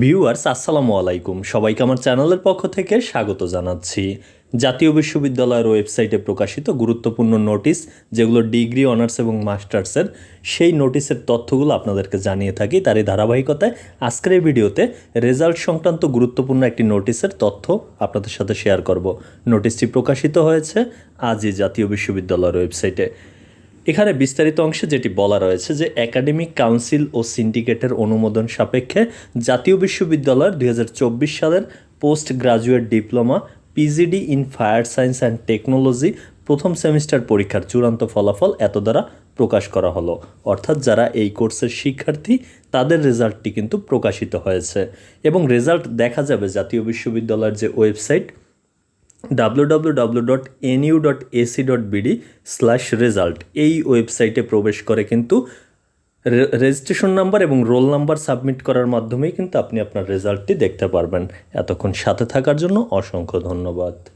Viewers, আসসালামু আলাইকুম। সবাইকে আমার চ্যানেলের পক্ষ থেকে স্বাগত জানাচ্ছি। জাতীয় বিশ্ববিদ্যালয়ের ওয়েবসাইটে প্রকাশিত গুরুত্বপূর্ণ নোটিশ, যেগুলো ডিগ্রি, অনার্স এবং মাস্টার্সের, সেই নোটিশের তথ্যগুলো আপনাদেরকে জানিয়ে থাকি। তারই ধারাবাহিকতায় আজকের এই ভিডিওতে রেজাল্ট সংক্রান্ত গুরুত্বপূর্ণ একটি নোটিশের তথ্য আপনাদের সাথে শেয়ার করব। নোটিশটি প্রকাশিত হয়েছে আজই জাতীয় বিশ্ববিদ্যালয়ের ওয়েবসাইটে। এখানে বিস্তারিত অংশে যেটি বলা রয়েছে যে একাডেমিক কাউন্সিল ও সিন্ডিকেটের অনুমোদন সাপেক্ষে জাতীয় বিশ্ববিদ্যালয়ের দুই হাজার চব্বিশ সালের post graduate diploma, P G D in fire science and technology, প্রথম সেমিস্টার পরীক্ষার চূড়ান্ত ফলাফল এত দ্বারা প্রকাশ করা হলো। অর্থাৎ যারা এই কোর্সের শিক্ষার্থী, তাদের রেজাল্টটি কিন্তু প্রকাশিত হয়েছে। এবং রেজাল্ট দেখা যাবে জাতীয় বিশ্ববিদ্যালয়ের যে ওয়েবসাইট www.nu.ac.bd স্ল্যাশ রেজাল্ট এই ওয়েবসাইটে প্রবেশ করে কিন্তু রেজিস্ট্রেশন নাম্বার এবং রোল নাম্বার সাবমিট করার মাধ্যমেই কিন্তু আপনি আপনার রেজাল্টটি দেখতে পারবেন। এতক্ষণ সাথে থাকার জন্য অসংখ্য ধন্যবাদ।